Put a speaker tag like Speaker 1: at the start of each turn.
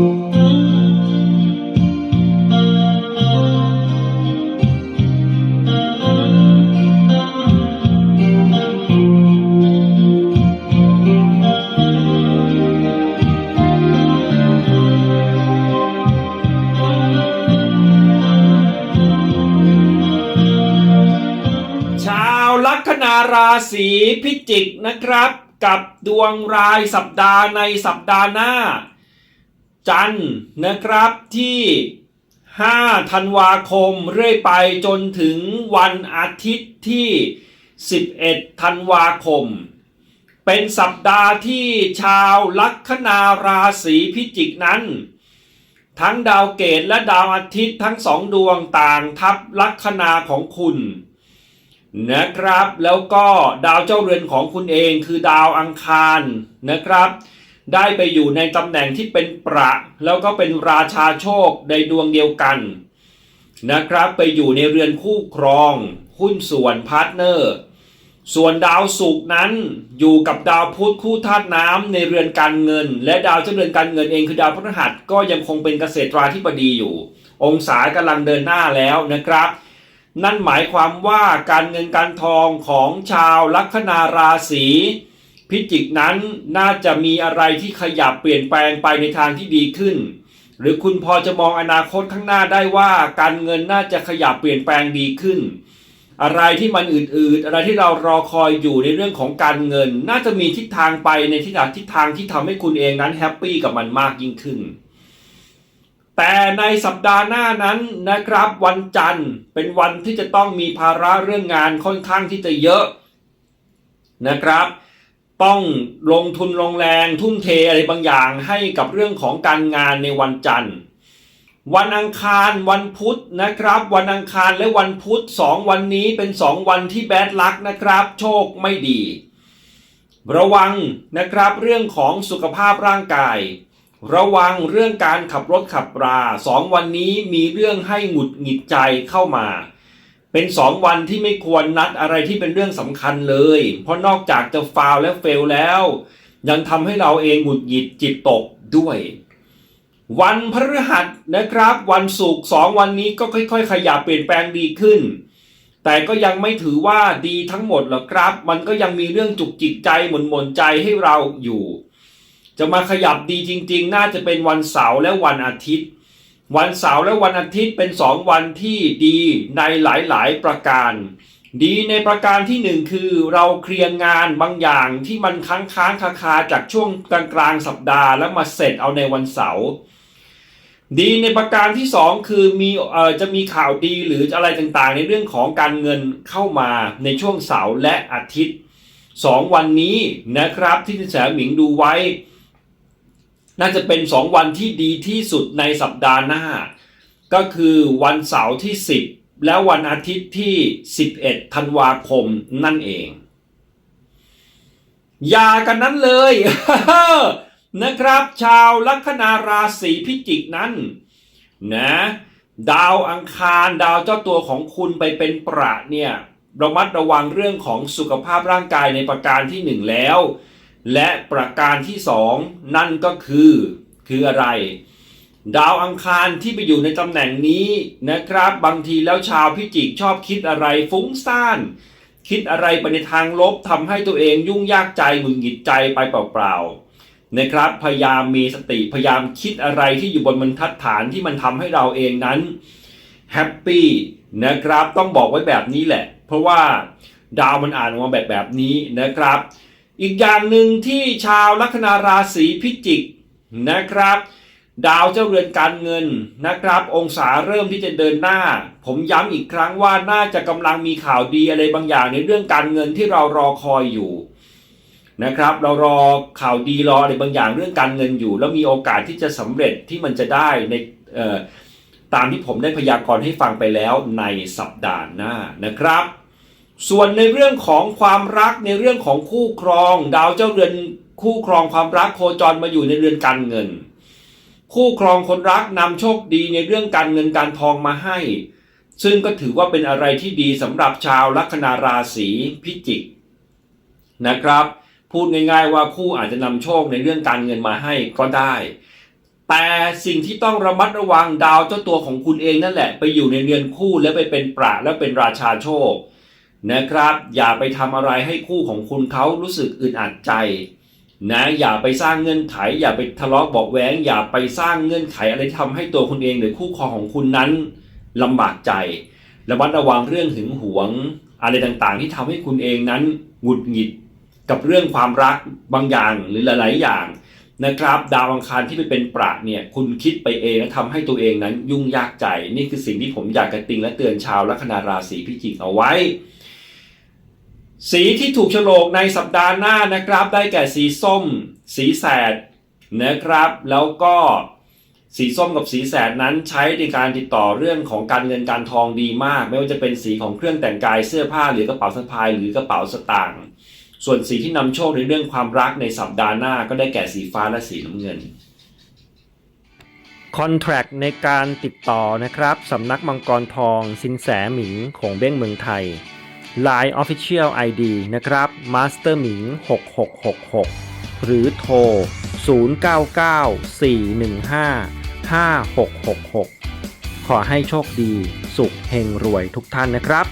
Speaker 1: ชาวลัคนาราศีพิจิกนะครับ กับดวงรายสัปดาห์ในสัปดาห์หน้า จันทร์นะครับที่ 5 ธันวาคมเรื่อยไปจนถึงวันอาทิตย์ที่ 11 ธันวาคม เป็นสัปดาห์ที่ชาวลัคนาราศีพิจิกนั้น ทั้งดาวเกตและดาวอาทิตย์ทั้งสองดวงต่างทับลัคนาของคุณนะครับแล้วก็ดาวเจ้าเรือนของคุณเองคือดาวอังคารนะครับ ได้ไปอยู่ในตำแหน่งที่เป็นประ แล้วก็เป็นราชาโชคในดวงเดียวกันนะครับ ไปอยู่ในเรือนคู่ครอง หุ้นส่วนพาร์ทเนอร์ ส่วนดาวศุกร์นั้นอยู่กับดาวพุธคู่ธาตุน้ำในเรือนการเงิน และดาวเจ้าเรือนการเงินเองคือดาวพฤหัสก็ยังคงเป็นเกษตราธิบดีอยู่ องศากำลังเดินหน้าแล้วนะครับ นั่นหมายความว่าการเงินการทองของชาวลัคนาราศี พิจิกนั้นน่าจะมีอะไรที่ขยับเปลี่ยนแปลงไปในทางที่ดีขึ้น หรือคุณพอจะมองอนาคตข้างหน้าได้ว่าการเงินน่าจะขยับเปลี่ยนแปลงดีขึ้น อะไรที่มันอืดๆอะไรที่เรารอคอยอยู่ในเรื่องของการเงิน น่าจะมีทิศทางไปในทิศทางทิศทางที่ทำให้คุณเองนั้นแฮปปี้กับมันมากยิ่งขึ้นแต่ในสัปดาห์หน้านั้นนะครับวันจันทร์เป็นวันที่จะต้องมีภาระเรื่องงานค่อนข้างที่จะเยอะนะครับ ต้องลงทุนลงแรงทุ่มเทอะไรบางอย่างให้กับเรื่องของการงานในวันจันทร์ วันอังคารวันพุธนะครับ วันอังคารและวันพุธสองวันนี้เป็นสองวันที่แบดลักนะครับ โชคไม่ดี ระวังนะครับเรื่องของสุขภาพร่างกาย ระวังเรื่องการขับรถขับราสองวันนี้มีเรื่องให้หงุดหงิดใจเข้ามา เป็นสองวันที่ไม่ควรนัดอะไรที่เป็นเรื่องสำคัญเลย เพราะนอกจากจะฟาวและเฟลแล้ว ยังทำให้เราเองหงุดหงิดจิตตกด้วย วันพฤหัสนะครับ วันศุกร์สองวันนี้ก็ค่อย ๆ ขยับเปลี่ยนแปลงดีขึ้น แต่ก็ยังไม่ถือว่าดีทั้งหมดหรอกครับ มันก็ยังมีเรื่องจุกจิกใจหม่นหม่นใจให้เราอยู่ จะมาขยับดีจริง ๆ น่าจะเป็นวันเสาร์และวันอาทิตย์ วันเสาร์และวันอาทิตย์เป็นสองวันที่ดีในหลายๆ ประการ ดีในประการที่หนึ่งคือเราเคลียร์งานบางอย่างที่มันค้างค้างคาคาจากช่วงกลางกลางๆสัปดาห์แล้วมาเสร็จเอาในวันเสาร์ดีในประการที่สองคือมีเอ่อจะมีข่าวดีหรืออะไรต่างๆ ในเรื่องของการเงินเข้ามาในช่วงเสาร์และอาทิตย์สองวันนี้นะครับที่ทินแสหมิงดูไว้ น่าจะเป็นสองวันที่ดีที่สุดในสัปดาห์หน้า ก็คือวันเสาร์ที่ 10 และวันอาทิตย์ที่ 11 ธันวาคมนั่นเอง อย่ากันนั้นเลย นะครับ ชาวลัคนาราศีพิจิกนั้น นะดาวอังคารดาวเจ้าตัวของคุณไปเป็นประเนี่ยระมัดระวังเรื่องของสุขภาพร่างกายในประการที่หนึ่งแล้ว และประการที่สองนั่นก็คือคืออะไร ดาวอังคารที่ไปอยู่ในตำแหน่งนี้นะครับ บางทีแล้วชาวพิจิกชอบคิดอะไรฟุ้งซ่าน คิดอะไรไปในทางลบทำให้ตัวเองยุ่งยากใจหงุดหงิดใจไปเปล่าๆนะครับพยายามมีสติพยายามคิดอะไรที่อยู่บนบรรทัดฐานที่มันทำให้เราเองนั้นแฮปปี้นะครับต้องบอกไว้แบบนี้แหละ เพราะว่าดาวมันอ่านออกมาแบบแบบนี้นะครับ อีกอย่างหนึ่งที่ชาวลัคนาราศีพิจิกนะครับ ดาวเจ้าเรือนการเงินนะครับ องศาเริ่มที่จะเดินหน้า ผมย้ำอีกครั้งว่าน่าจะกำลังมีข่าวดีอะไรบางอย่างในเรื่องการเงินที่เรารอคอยอยู่นะครับเรารอข่าวดีรออะไรบางอย่างเรื่องการเงินอยู่ แล้วมีโอกาสที่จะสำเร็จที่มันจะได้ในตามที่ผมได้พยากรณ์ให้ฟังไปแล้วในสัปดาห์หน้านะครับ ส่วนในเรื่องของความรักในเรื่องของคู่ครอง ดาวเจ้าเรือนคู่ครองความรักโคจรมาอยู่ในเรือนการเงิน คู่ครองคนรักนำโชคดีในเรื่องการเงินการทองมาให้ ซึ่งก็ถือว่าเป็นอะไรที่ดีสำหรับชาวลัคนาราศีพิจิกนะครับ พูดง่ายๆว่าคู่อาจจะนำโชคในเรื่องการเงินมาให้ก็ได้ แต่สิ่งที่ต้องระมัดระวังดาวเจ้าตัวของคุณเองนั่นแหละ ไปอยู่ในเรือนคู่และไปเป็นประและเป็นราชาโชค นะครับ อย่าไปทำอะไรให้คู่ของคุณเขารู้สึกอึดอัดใจนะอย่าไปสร้างเงื่อนไข อย่าไปทะเลาะเบาะแว้งอย่าไปสร้างเงื่อนไขอะไรที่ทำให้ตัวคุณเองหรือคู่ครองของคุณนั้นลำบากใจระมัดระวังเรื่องหึงหวง อะไรต่างๆ ที่ทำให้คุณเองนั้นหงุดหงิดกับเรื่องความรักบางอย่างหรือหลายๆอย่างนะครับ ดาวอังคารที่ไปเป็นประเนี่ยคุณคิดไปเองและทำให้ตัวเองนั้นยุ่งยากใจ นี่คือสิ่งที่ผมอยากกระติงและเตือนชาวลัคนาราศีพิจิกเอาไว้ สีที่ถูกโฉลกในสัปดาห์หน้านะครับ ได้แก่สีส้ม สีแสดนะครับ แล้วก็สีส้มกับสีแสดนั้นใช้ในการติดต่อเรื่องของการเงินการทองดีมาก ไม่ว่าจะเป็นสีของเครื่องแต่งกายเสื้อผ้าหรือกระเป๋าสะพายหรือกระเป๋าสตางค์ส่วนสีที่นำโชคในเรื่องความรักในสัปดาห์หน้าก็ได้แก่สีฟ้าและสีน้ำเงินคอนแท c t ในการติดต่อนะครับสำนักมังกรทองสินแสหมิงของเบ้งเมืองไทย Line Official ID นะครับ Master หมิง6666 หรือโทร 0994155666 ขอให้โชคดี สุขเฮงรวยทุกท่านนะครับ